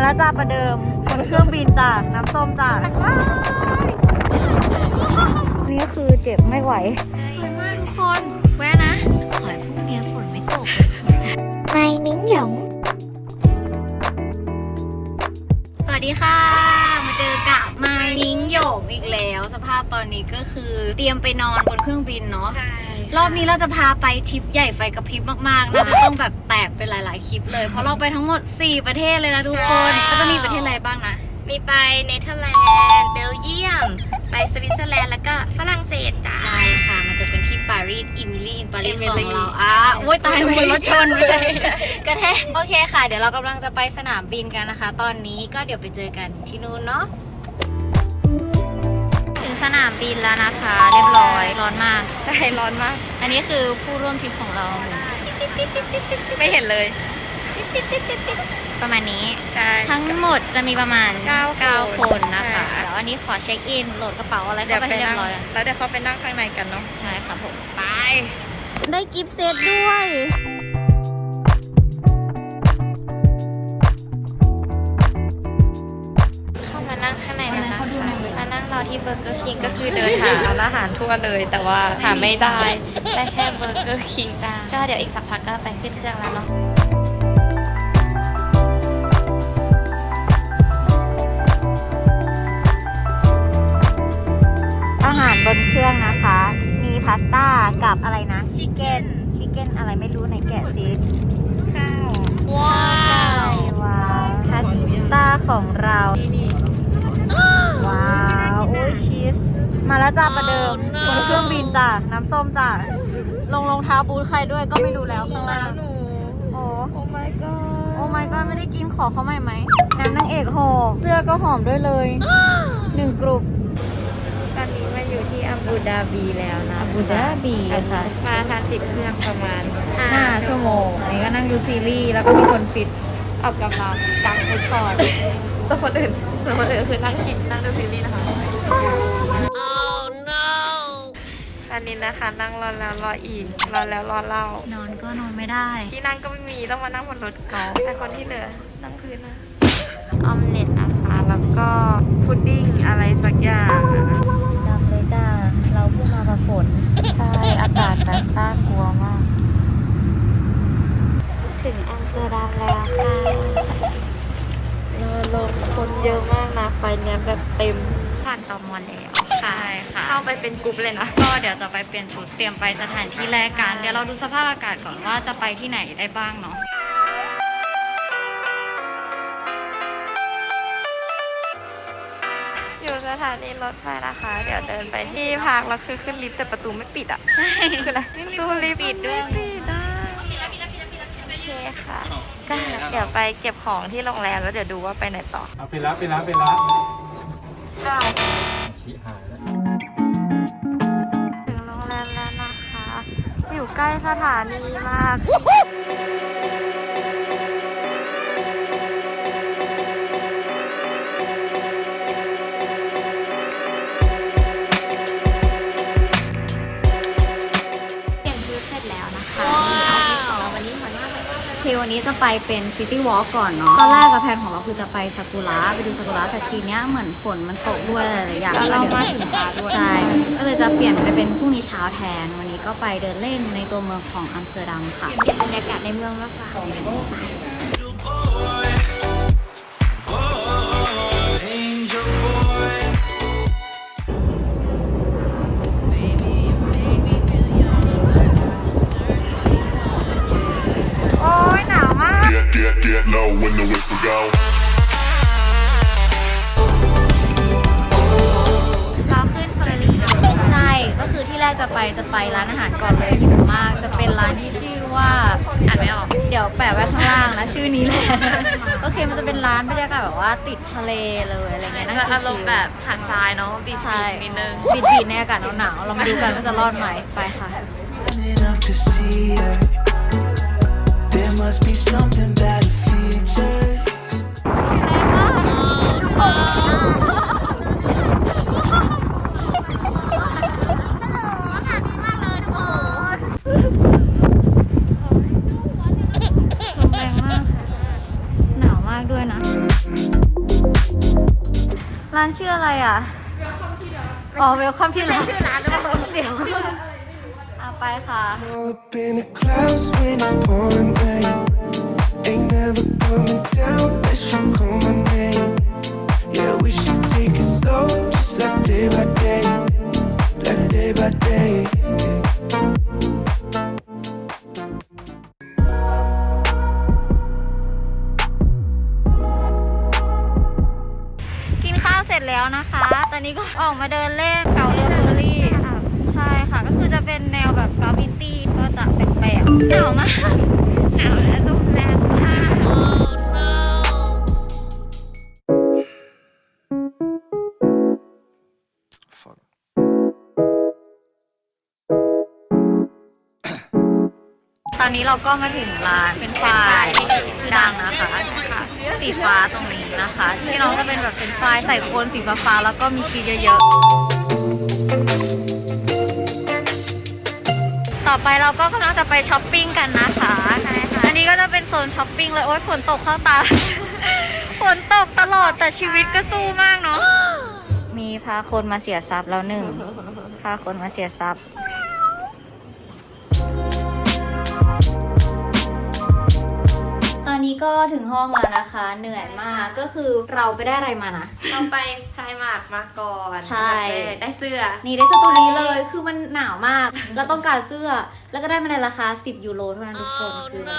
มาแล้วจ้าประเดิมบนเครื่องบินจ้าน้ำส้มจ้านี่ก็คือเจ็บไม่ไหว สวยมากทุกคน แวะนะ ขอให้พรุ่งนี้ฝนไม่ตกไม่มิ้งหยง สวัสดีค่ะ มาเจอกับมานิ้งโยกอีกแล้ว สภาพตอนนี้ก็คือเตรียมไปนอนบนเครื่องบินเนาะใช่ รอบนี้เราจะพาไปทริปใหญ่ไฟกระพริบมากๆ น่าจะต้องแบบแตกเป็นหลายๆคลิปเลย เพราะเราไปทั้งหมด 4 ประเทศเลยนะทุกคนก็จะมีประเทศอะไรบ้างนะ มีไปเนเธอร์แลนด์ เบลเยียม ไปสวิตเซอร์แลนด์ แล้วก็ฝรั่งเศสจ้า ใช่ค่ะ มาจบกันที่ปารีส อิมิลีอินปารีส Emily ของเราอะโอ้ยตายหมดรถชนไม่ใช่กระแทกโอเคค่ะ เดี๋ยวเรากำลังจะไปสนามบินกันนะคะ ตอนนี้ก็เดี๋ยวไปเจอกันที่นู่นเนาะถึง สนามบินแล้วนะคะ เรียบร้อยร้อนมาก ใช่ร้อนมาก อันนี้คือผู้ร่วมทริปของเรา ไม่เห็นเลย ประมาณนี้ ใช่ ทั้งหมดจะมีประมาณเก้า9คนนะคะใช่เดี๋ยวอันนี้ขอเช็คอินโหลดกระเป๋าอะไรเดี๋ยเข้าวไปไปให้เรียนั่งบร้อยก่อนแล้วเดี๋ยวเขาไปนั่งข้างในกันเนาะใช่ครับผมไป ได้กิฟต์เซตด้วย ที่เบอร์เกอร์คิงก็คือเดินหาร้านอาหารทั่วเลย แต่ว่าหาไม่ได้ได้แค่เบอร์เกอร์คิงจ้าก็เดี๋ยวอีกสักพักก็ไปขึ้นเครื่องแล้วเนาะอาหารบนเครื่องนะคะ มีพาสต้ากับอะไรนะชิคเก้นชิคเก้นอะไรไม่รู้ไหนแกะซิข้าวว้าวว้าวพาสต้าของเราว้าวโอ้ยชีส มาแล้วจ้าประเดิมบนเครื่องบินจ้าน้ำส้มจ้าลงรองเท้าบูทใครด้วยก็ไม่รู้แล้วข้างล่างหนูโอ้โอ้ my god โอ้ my god ไม่ได้กินขอเขาใหม่ไหมน้ำนางเอกหอมเสื้อก็หอมด้วยเลยหนึ่งกลุ่มตอนนี้มาอยู่ที่อับูดาบีแล้วนะอาบูดาบีค่ะมาทานติดเครื่องประมาณห้าชั่วโมงอันนี้ก็นั่งดูซีรีส์แล้วก็มีคนฟิตออกกำลังกังฟุตก่อนส่วนคนอื่นส่วนคนอื่นคือนั่งกินนั่งดูซีรีส์นะคะ อันนี้นะคะนั่งรอแล้วรออีกรอแล้วรอเล่านอนก็นอนไม่ได้ ที่นั่งก็ไม่มีต้องมานั่งบนรถกอล์ฟแต่คนที่เหลือนั่งพื้นนะออมเล็ตนะคะแล้วก็พุดดิ้งอะไรสักอย่างอะดำเลยจ้าเราเพิ่งมาประฝนใช่อากาศแบบน่ากลัวมาก ถึงอัมสเตอร์ดัมแล้วค่ะรอลงคนเยอะมากนะไฟเนี้ยแบบเต็ม ผ่านตอมอแล้วใช่ค่ะ เข้าไปเป็นกรุ๊ปเลยนะ ก็เดี๋ยวจะไปเปลี่ยนชุดเตรียมไปสถานที่แรกกัน เดี๋ยวเราดูสภาพอากาศก่อนว่าจะไปที่ไหนได้บ้างเนาะ อยู่สถานีรถไฟนะคะ เดี๋ยวเดินไปที่พักแล้วคือขึ้นลิฟต์แต่ประตูไม่ปิดอะคืออะไรประตูลิฟต์ปิดด้วยปิดอะโอเคค่ะก็เดี๋ยวไปเก็บของที่โรงแรมแล้วเดี๋ยวดูว่าไปไหนต่อ เอาไปรับไปรับไปรับอ้าว ชี้หาแล้วถึงโรงแรมแล้วนะคะ อยู่ใกล้สถานีมาก วันนี้จะไปเป็นซิตี้วอล์กก่อนเนาะตอนแรกกับแพลนของเราคือจะไปซากุระไปดูซากุระแต่ทีเนี้ยเหมือนฝนมันตกด้วยหลายๆอย่างแล้วเราดี๋ยวมาถึงช้าด้วยใช่ก็เลยจะเปลี่ยนไปเป็นพรุ่งนี้เช้าแทนวันนี้ก็ไปเดินเล่นในตัวเมืองของอัมสเตอร์ดัมค่ะเก็บบรรยากาศในเมืองมาฝากโ Get, get, get low when the whistle go. เราขึ้นเฟอร์รี่ใช่ ก็คือที่แรกจะไปจะไปร้านอาหารก่อนเลยหิวมาก จะเป็นร้านที่ชื่อว่าอ่านไม่ออก เดี๋ยวแปะไว้ข้างล่างนะชื่อนี้แหละโอเคมันจะเป็นร้านบรรยากาศแบบว่าติดทะเลเลยอะไรเงี้ยนั่งจะชิลๆอารมณ์แบบหาดทรายเนาะบีชใช่นิดนึง บิดบิดๆในอากาศหนาวๆเรามาดูกันว่าจะรอดไหมไปค่ะ Running up to see her. There must be something that features. ลมแรงมากค่ะหนาวมากด้วยนะ ร้านชื่ออะไรอะ อ๋อ เวลคัมที่ร้านชื่อร้านแล้วเสียวเอ ไปค่ะ All up in the clouds when it's pouring rain. Ain't never coming down unless you call my name. Yeah, we should take it slow, just like day by day, like day by day. yeah. กินข้าวเสร็จแล้วนะคะ ตอนนี้ก็ออกมาเดินเล่นเกาเรือเฟอร์รี่ใช่ คือจะเป็นแนวแบบกราฟิตี้ก็จะแปลกๆหนาวมากหนาวและลมแรงมากตอนนี้เราก็มาถึงร้านเป็นไฟรายชื่อดังนะคะ สีฟ้าตรงนี้นะคะ ที่น้องจะเป็นแบบเป็นไฟรายใส่โคนสีฟ้าๆแล้วก็มีชีสเยอะๆ ต่อไปเราก็กำลังจะไปช้อปปิ้งกันนะคะอันนี้ก็จะเป็นโซนช้อปปิ้งเลยโอ๊ยฝนตกเข้าตา ฝนตกตลอดแต่ชีวิตก็สู้มากเนาะมีพาคนมาเสียทรัพย์แล้วหนึ่งพาคนมาเสียทรัพย์ ก็ถึงห้องแล้วนะคะ เหนื่อยมากก็คือเราไปได้อะไรมานะ เราไปไพรมาร์กมาก่อนใช่ ได้เสื้อ นี่ได้เสื้อตัวนี้เลย คือมันหนาวมากแล้วต้องการเสื้อ แล้วก็ได้มาในราคา 10 ยูโรเท่านั้นทุกคน คือแบบ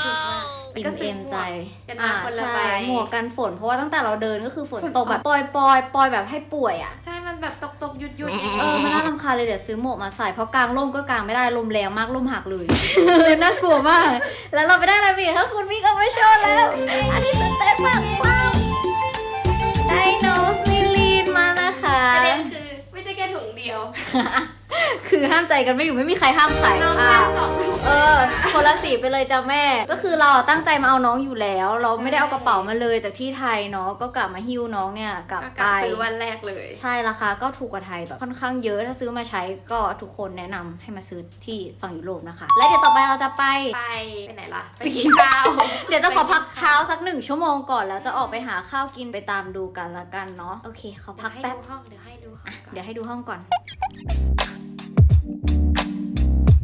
อิ่มเอมใจกันมาคนละใบใช่หมวกกันฝนเพราะว่าตั้งแต่เราเดินก็คือฝนตกแบบปล่อยปล่อยปล่อยแบบให้ป่วยอะ ใช่ มันแบบตกตกๆหยุดหยุดเออ มันน่ารำคาญเลยเดี๋ยวซื้อหมวกมาใส่เพราะกลางร่มก็กลางไม่ได้ลมแรงมากลมหักเลยน่ากลัวมาก แล้วเราไปได้อะไรไปอีกถ้าคุณวิ่งเอาไปโชว์แล้ว อันนี้ตื่นเต้นมากว้าวไดโนซิลีนมานะคะประเด็นคือไม่ใช่แค่ถุงเดียว คือห้ามใจกันไม่อยู่ไม่มีใครห้ามใครน้องอะมาสองถุงเออคนละสีไปเลยจ้าแม่ ก็คือเราตั้งใจมาเอาน้องอยู่แล้ว เราไม่ได้เอากระเป๋ามาเลยจากที่ไทยเนาะก็กลับมาฮิ้วน้องเนี่ยกลับก็กไปลับซื้อวันแรกเลย ใช่ราคาก็ถูกกว่าไทยแบบค่อนข้างเยอะถ้าซื้อมาใช้ก็ทุกคนแนะนำให้มาซื้อที่ฝั่งยุโรปนะคะ และเดี๋ยวต่อไปเราจะไป ไปไปไหนล่ะ ไปกินข้าว เดี๋ยวจะขอพักเท้าสักหนึ่งชั่วโมงก่อนแล้วจะออกไปหาข้าวกินไปตามดูกันละกันเนาะโอเคขอเดี๋พัยวกให้แป๊บดูห้องเดี๋ยวให้ดูห้องก่อน เดี๋ยวให้ดูห้องก่อน ต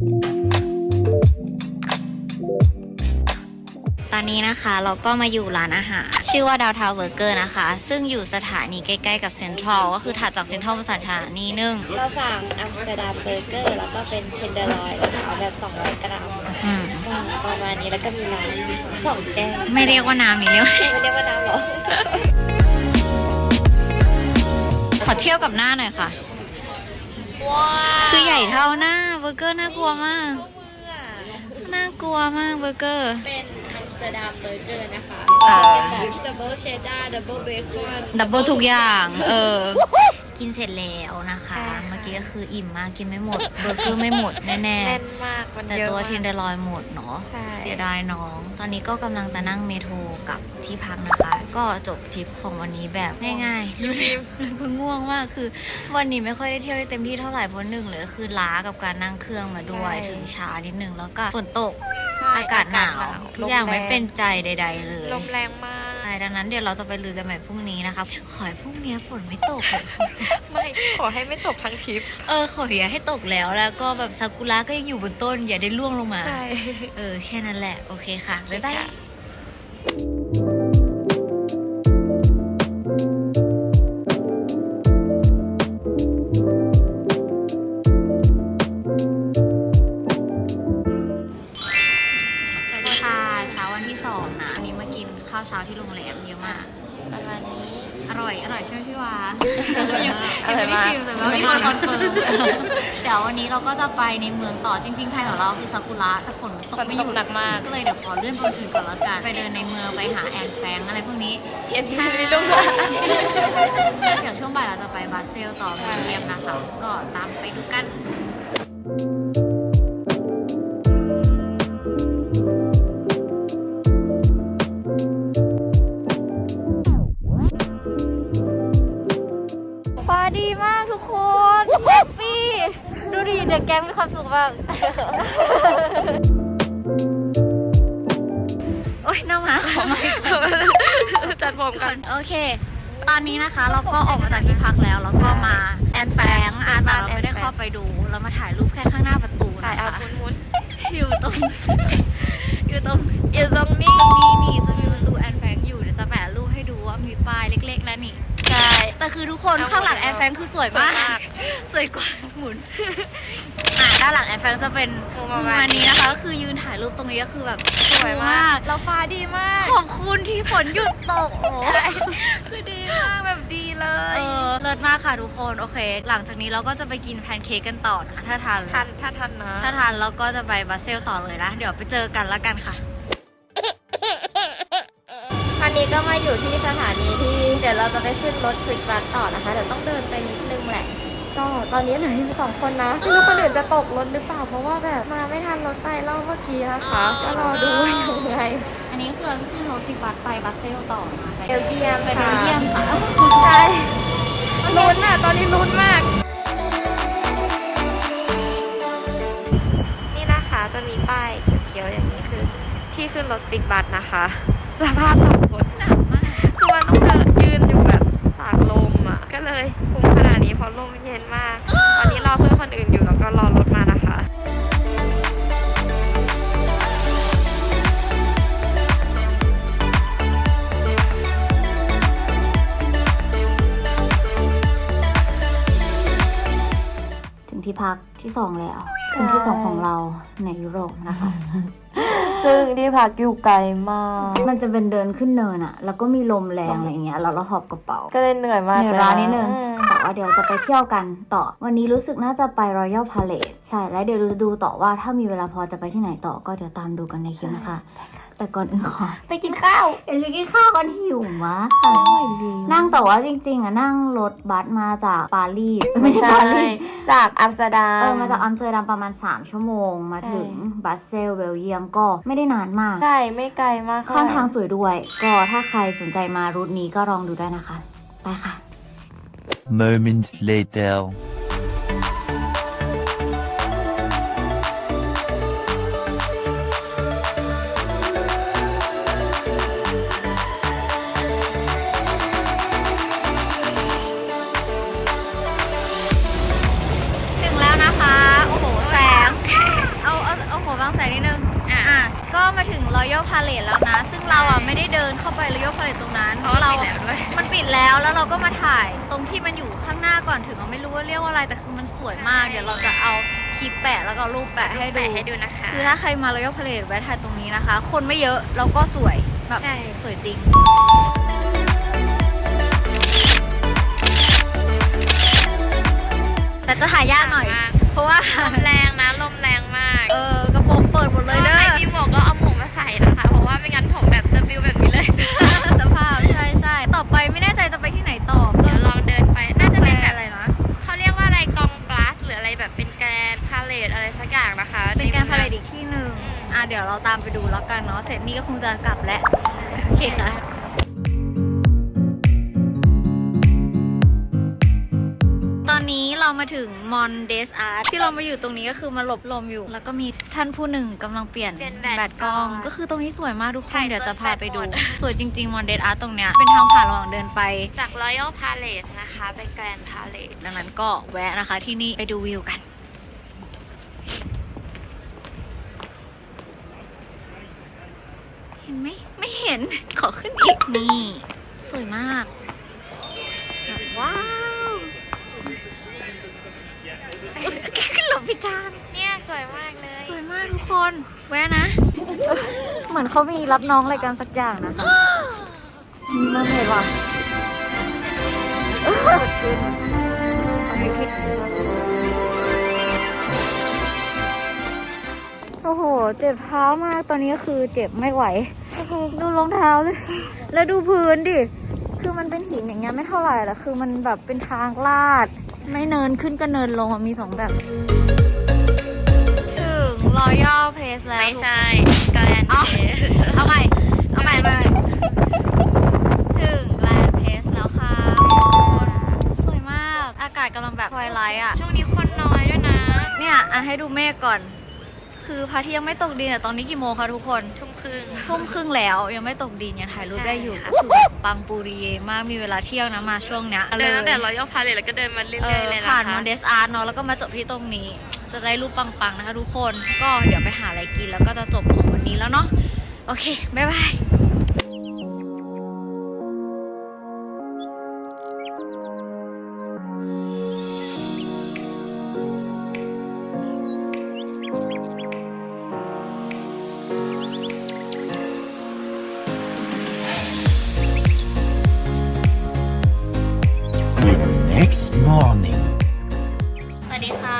อนนี้นะคะเราก็มาอยู่ร้านอาหาร ชื่อว่าดาวทาวเบอร์เกอร์นะคะ ซึ่งอยู่สถานีใกล้ๆกับเซ็นทรัลก็คือถัดจากเซ็นทรัลมาสถานีหนึงเราสั่งอัมสเตอร์ดัมเบอร์เกอร์แล้วก็เป็นเทนเดอร์ลอยนะคะแบบ 200 กรัมอืมประมาณนี้แล้วก็มีน้ำสองแก้วไม่เรียกว่าน้ำนี่เรียกว่าไม่เรียกว่าน้ำหรอ ขอเที่ยวกับหน้าหน่อยค่ะ คือใหญ่เท่าหน้าเบอร์เกอร์น่ากลัวมาก น่ากลัวมากเบอร์เกอร์ เป็นอัมส เตอร์ดัมเบอร์เกอร์นะคะอ่าเป็นแบบดับเบิลเชดดาร์ดับเบิลเบคอนดับเบิลทุกอย่าง เออ กินเสร็จแล้วนะคะใช่ค่ะเมื่อกี้ก็คืออิ่มมากกินไม่หมด เบอร์เกอร์ไม่หมดแน่แน่นมากมันๆแต่เยอะตัวมากเทนเดอร์ลอยหมดเนาะใช่เสียดายน้อง ตอนนี้ก็กำลังจะนั่งเมโทรกลับที่พักนะคะ ก็จบทริปของวันนี้แบบง่ายๆรีบๆแล้วก็ง่วงมากคือ วันนี้ไม่ค่อยได้เที่ยวได้เต็มที่เท่าไหร่เพราะหนึ่งเลยคือล้ากับการนั่งเครื่องมาด้วยถึงช้านิดนึงแล้วก็ฝนตก ใช่อากาศหนาวทุกอย่างไม่เป็นใจใด ๆ เลยลมแรงมากใช่ดังนั้นเดี๋ยวเราจะไปลือกันใหม่พรุ่งนี้นะคะขอให้พรุ่งนี้ฝนไม่ตก ไม่ขอให้ไม่ตกทั้งทริป เออขออย่าให้ตกแล้วแล้วก็แบบซากุระก็ยังอยู่บนต้น อย่าได้ร่วงลงมาใช่เออแค่นั้นแหละ โอเคค่ะ บ๊ายบาย ก็จะไปในเมืองต่อจริงๆแผนของเราคือซากุระแต่ฝนตกฝนไม่ตหกยุดหนักมาก ก็เลยเดี๋ยวขอเลื่อนคนอื่นก่อนละกันไปเดินในเมืองไปหาแอนแฟงอะไรพวกนี้เพี้ยนไม่รู้เดี๋ยวช่วงบ่ายเราจะไปบาเซลต่อเบลเยียมนะคะ ก็ตามไปดูกัน งมีความสุขมาก โอ๊ยน้าหมาขอมาจัดผมก่กัอนนโอเค ตอนนี้นะคะเราก็ออกมาจากที่พักแล้ว แล้วก็มาแอนแฟงอะแต่เราไม่ได้เข้าไปดู เรามาถ่ายรูปแค่ข้างหน้าประตูใช่นะเอาคะมุนมุนอยู่ตรง อยู่ตรง อยู่ตรงนี้ตรงนี้นี่จะมีประตูแอนแฟงอยู่ เดี๋ยวจะแปะรูปให้ดูว่ามีป้ายเล็กๆแล้วนี่ใช่ แต่คือทุกคนเอาหมดข้างหลังแล้วแอนแฟงคือสวยสวยมามากกสวยกว่าหมุนอะด้านหลังแอนแฟงจะเป็นมุมมุมประมาณอันนี้นะคะ ก็คือยืนถ่ายรูปตรงนี้ก็คือแบบสวยมากเราฟ้าดีมาก ขอบคุณที่ฝนหยุดตกโอ้ใช่คือดีมากแบบดีเลเอย อเลิศมากค่ะทุกคนโอเค หลังจากนี้เราก็จะไปกินแพนเค้กกันต่อนะถ้าทาน ทันถ้าทันนะ ถ้าทานเราก็จะไปบาเซลต่อเลยนะ เดี๋ยวไปเจอกันแล้วกันค่ะคันนี้ก็มาอยู่ที่สถานีที่เดี๋ยวเราจะไปขึ้นรถฟลิกบัสต่อนะคะเดี๋ยวต้องเดินไปนิดนึงแหละ ก็ตอนนี้เหลืออยู่สองคนนะไม่รู้คนอื่นจะตกรถหรือเปล่าเพราะว่าแบบมาไม่ทันรถไฟรอบเมื่อกี้นะคะก็รอดูว่ายังไงอันนี้คือเราจะขึ้นรถฟิกบัสไปบาเซลต่อนะไปเบลเยียมไปเบค่ะลเยียมค่ะใช่ลุ้นอะตอนนี้ลุ้นมากนี่นะคะจะมีป้ายเขียวๆอย่างนี้คือที่ขึ้นรถฟิกบัสนะคะ สภาพสองคน เลยคุ้มขนาดนี้เพราะลมเย็นมาก ตอนนี้รอเพื่อนคนอื่นอยู่แล้วก็รอรถมานะคะถึงที่พักที่สองแล้วถึงที่สองของเราในยุโรปนะคะ ซึ่งที่พักอยู่ไกลมาก มันจะเป็นเดินขึ้นเนินอะแล้วก็มีลมแรงอะไรเงี้ยแล้วเราหอบกระเป๋า ก็เลยเหนื่อยมากเหนื่อยร้านนิดนึงแต่ว่าเดี๋ยวจะไปเที่ยวกันต่อ วันนี้รู้สึกน่าจะไป Royal Palace ใช่ แล้วเดี๋ยวเราจะดูต่อว่าถ้ามีเวลาพอจะไปที่ไหนต่อก็เดี๋ยวตามดูกันในคลิปนะคะ แต่ก่อนอื่นขอไปกินข้าวเดี๋ยวไปกินข้าวกันหิวมากค่ะนั่งแต่ว่าจริง ๆอะนั่งรถบัสมาจากปารีสไม่ใช่ปารีสจากอัมสเตอร์ดัมเออมาจากอัมสเตอร์ดัมประมาณ 3 ชั่วโมงมาถึงบรัสเซลส์เบลเยียมก็ไม่ได้นานมากใช่ไม่ไกลมากข้างทางสวยด้วย ก็ถ้าใครสนใจมารูทนี้ก็ลองดูได้นะคะ ไปค่ะ Moments later. ไม่ได้เดินเข้าไป Royal Palace ตรงนั้นเพราะว่าเราปิดแล้วด้วย มันปิดแล้วแล้วเราก็มาถ่ายตรงที่มันอยู่ข้างหน้าก่อนถึงเราไม่รู้ว่าเรียกว่าอะไรแต่คือมันสวยมากเดี๋ยวเราจะเอาคลิปแปะแล้วก็เอารูปแปะให้ดูแปะให้ดูนะคะ คือถ้าใครมา Royal Palace แวะถ่ายตรงนี้นะคะ คนไม่เยอะแล้วก็สวยแบบใช่ สวยจริง แต่จะถ่ายยากหน่อย มากเพราะว่า ลมแรงนะลมแรงมาก เออ นพาเลทอะไรสักอย่างนะคะเป็นการใพาเลทอีกที่หนึ่งอืมอะเดี๋ยวเราตามไปดูแล้วกันเนาะเสร็จนี่ก็คงจะกลับแล้วโอเคค่ะตอนนี้เรามาถึงมอนเดสอาร์ที่เรามาอยู่ตรงนี้ก็คือมาหลบลมอยู่ แล้วก็มีท่านผู้หนึ่งกำลังเปลี่ยนเปลี่ยนแบตตกล้องก่อนก็คือตรงนี้สวยมากทุกคนถ่ายเดี๋ยวจะพาไปดูจนแบตหมดสวยจริงๆมอนเดสอาร์ตรงเนี้ยเป็นทางผ่านระหว่างเดินไป จาก Royal Palace นะคะ ไปแกรนพาเลทดังนั้นก็แวะนะคะที่นี่ไปดูวิวกัน ไหมไม่เห็น ขอขึ้นอีกนี่ สวยมากแบบว้าวขึ้นหลบพิจานเนี่ยสวยมากเลย สวยมากทุกคน แวะนะ เหมือนเขามีรับน้องอะไรกันสักอย่างนะคะมีมาเห็นว่ะเออขึ้นเอาไม่ผิดโอ้โห เจ็บเท้ามาก ตอนนี้ก็คือเจ็บไม่ไหว ดูรองเท้าสิแล้วดูพื้นดิ คือมันเป็นหินอย่างเงี้ยไม่เท่าไหร่ละคือมันแบบเป็นทางลาด ไม่เนินขึ้นก็เนินลงอะมีสองแบบ ถึง Royal Place แล้วไม่ใช่แกรนอ๋อเพสเอาใหม่เอาใหม่เอาใหม่ถึง Grand Place แล้วค่ะสวยมากอากาศกำลังแบบทวายไลท์อะช่วงนี้คนน้อยด้วยนะ เนี่ยอะให้ดูเมฆก่อน คคือพระอาที่ยังไม่ตกดินแต่ตอนนี้กี่โมงคะทุกคนทุ่มครึ่งทุ่มครึ่งแล้วยังไม่ตกดินยังถ่ายรูปได้อยู่ใช่ค่ะก็คือแบบปังปูรีเยมากมีเวลาเที่ยวนะมาช่วงเนี้ยเดินตั้งแต่รอยัลพาเลทแล้วก็เดินมาเรื่เออยอๆเลยนะคะผ่านมอนเดสอาร์เนาะแล้วก็มาจบที่ตรงนี้ จะได้รูปปังๆนะคะทุกคนก็เดี๋ยวไปหาอะไรกินแล้วก็จะจบของวันนี้แล้วเนาะโอเคบ๊ายบาย next morning. สวัสดีค่ะ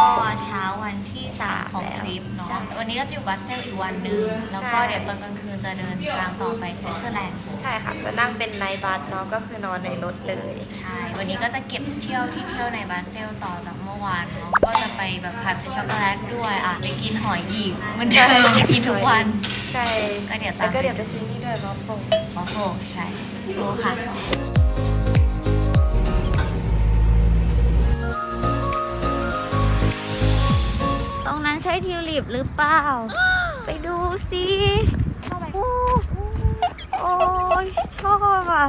ก็เช้าวันที่3ของทริปเนาะ วันนี้ก็จะอยู่บัสเซลอีกวันหนึ่งแล้วก็เดี๋ยวตอนกลางคืนจะเดินทางต่อไปสวิตเซอร์แลนด์ ใช่ค่ะ จะนั่งเป็นไนท์บัสเนาะก็คือนอนในรถเลย ใช่ วันนี้ก็จะเก็บเที่ยวที่เที่ยวในบัสเซลต่อจากเมื่อวานเนาะ ก็จะไปแบบพาไปช็อกโกแลตด้วยอะไปกินหอยหยีบเหมันเดิมกินทุกวัน ใช่ก็เดี๋ยวตาม แล้วก็เดี๋ยวไปซื้อนี่ด้วยมอฟงมอโฟใช่รู้ค่ะ ใช่ทิวลิปหรือเปล่า ไปดูสิโอ้โอ้ยชอบอะ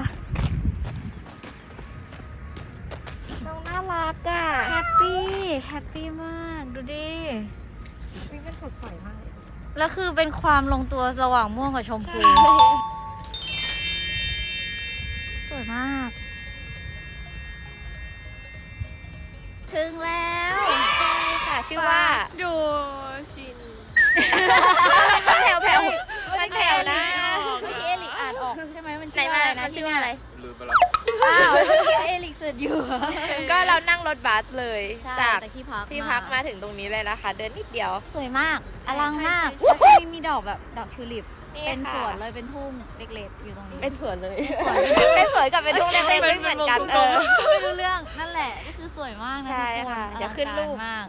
น้องน่ารักอะ แฮปปี้ แฮปปี้มาก ดูดินี่เป็นสดใสมากแล้วคือเป็นความลงตัวระหว่างม่วงกับชมพู สวยมาก ช่ค่ะชื่อว่าโดชินแผ่วแผ่วมันแผ่วนะ เมื่อกี้เอลิกอ่านออกใช่ไหมมันไหนชื่อมาอะไรนะมันชื่อว่าอะไร ลืมไปแล้วอ้าวเมื่อกี้เอลิกเสิร์ชอยู่ก็เรานั่งรถบัสเลยจาจากกที่พักที่พักมาถึงตรงนี้เลยนะคะ เดินนิดเดียว สวยมากอลังมากใช่แล้วใช่ช่วงนี้มีดอกแบบดอกทิวลิป นี่เป็นค่ะสวนเลยเป็นทุ่งเล็กๆอยู่ตรงนี้ เป็นสวนเลย สวนเป็นสวนกับเป็นทุ่งเล็กๆไม่เหมือนกันเออ ไม่รู้เรื่องนั่นแหละก็คือสวยมากนะใช่ทุกคนค่ะอลังเดี๋ยวขึ้นรูปการมาก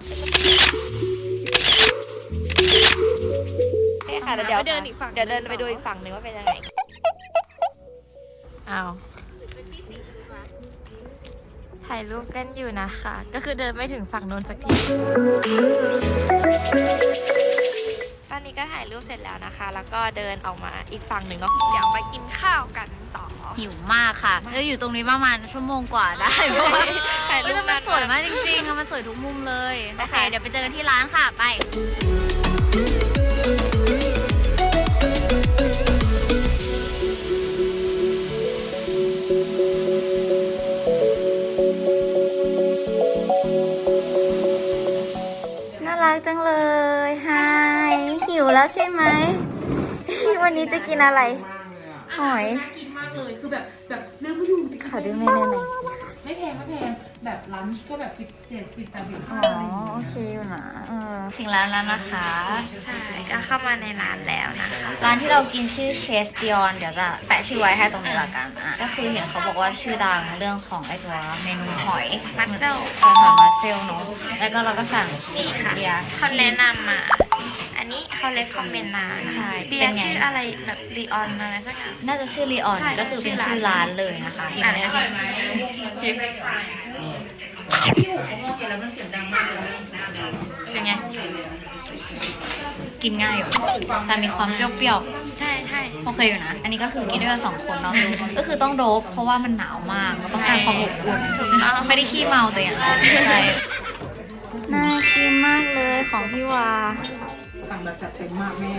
ใช่ค่ะเดี๋ยวเดินอีกฝั่ง เดี๋ยวเดินไปดูอีกฝั่งหนึ่งว่าเป็นยังไง อ้าว ถ่ายรูปกันอยู่นะคะ ก็คือเดินไม่ถึงฝั่งโน้นสักทีตอนนี้ ก็ถ่ายรูปเสร็จแล้วนะคะ แล้วก็เดินออกมาอีกฝั่งหนึ่งเนาะเดี๋ยวไปกินข้าวกันต่อ หิวมากค่ะแล้วอยู่ตรงนี้ประมาณชั่วโมงกว่าได้เพราะว่าถ่ายรูเฮ้ยปแต่มันนานมากสวยมากจริงๆอะมันสวยทุกมุมเลยไปโอเคค่ะเดี๋ยวไปเจอกันที่ร้านค่ะ ไป แล้วใช่ไหม วันนี้จะกินอะไร หอยกินมากเลย คือแบบแบบเลือกไม่ถูกจริงขอดูเมนูหน่อยสิๆไม่แพงไม่แพง แบบลันช์ก็แบบสิบเจ็ดสิบแปดสิบอ๋ห้าออะไรอย่างโอเงี้ยเคอยู่นะเออถึงร้านแล้วนะคะ ใช่ก็เข้ามาในร้านแล้วนะคะร้านที่เรากินชื่อเชสติออนเดี๋ยวจะแปะชื่อไว้ให้ตรงนี้ละกันอะก็คือเห็นเขาบอกว่าชื่อดังเรื่องของไอตัวเมนูหอยมัสเซล เออหอยมัสเซลเนาะแล้วก็เราก็สั่งนี่ค่ะเบียร์ เขาแนะนำมา อันนี้เขาเลคคอมเมนต์มาใช่เบียเป็นร์ไง ชื่ออะไรแบบลีออนอะไรสักอย่าง น่าจะชื่อลีออนใช่ก็คือเป็นชื่ชื่ออร้าร้านน เลยนะคะอยู่อ่านในใช่ไหมเป็นไงกินง่ายอยู่แต่มีความเปรี้ยวๆใช่ใช่โอเคอยู่นะ อันนี้ก็คือกินด้วยกันสองคนเนาะก็คือต้องโดบเพราะว่ามันหนาวมากมันต้องการความอบอุ่นไม่ได้ขี้เมาแต่อย่างใดใช่น่ากินมากเลยของพี่วา สั่งแบบจัดเต็มมากแม่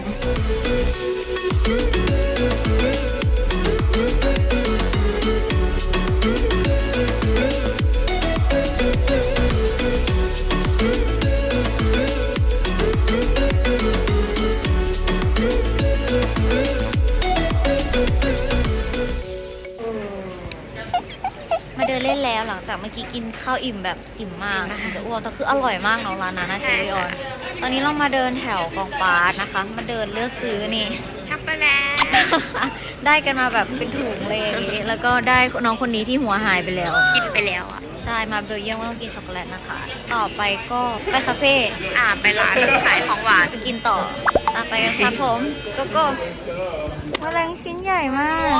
มาเดินเล่นแล้วหลังจากเมื่อกี้กินข้าวอิ่มแบบอิ่มมากแต่อ้วกแต่คืออร่อยมากเนาะร้านนั้นนะเชริออน ตอนนี้เรามาเดินแถวกองปาร์ตนะคะ มาเดินเลือกซื้อนี่ ช็อกโกแลตได้กันมาแบบเป็นถุงเลยอย่างนี้แล้วก็ได้น้องคนนี้ที่หัวหายไปแล้ว กินไปแล้วอะ ใช่ มาเบลเยียมก็ต้องกินช็อกโกแลตนะคะ ต่อไปก็ไปคาเฟ่ อ่าไปร้านขายของหวานไปกินต่อตามไปกันครับผม ก็ก็แมลงชิ้นใหญ่มาก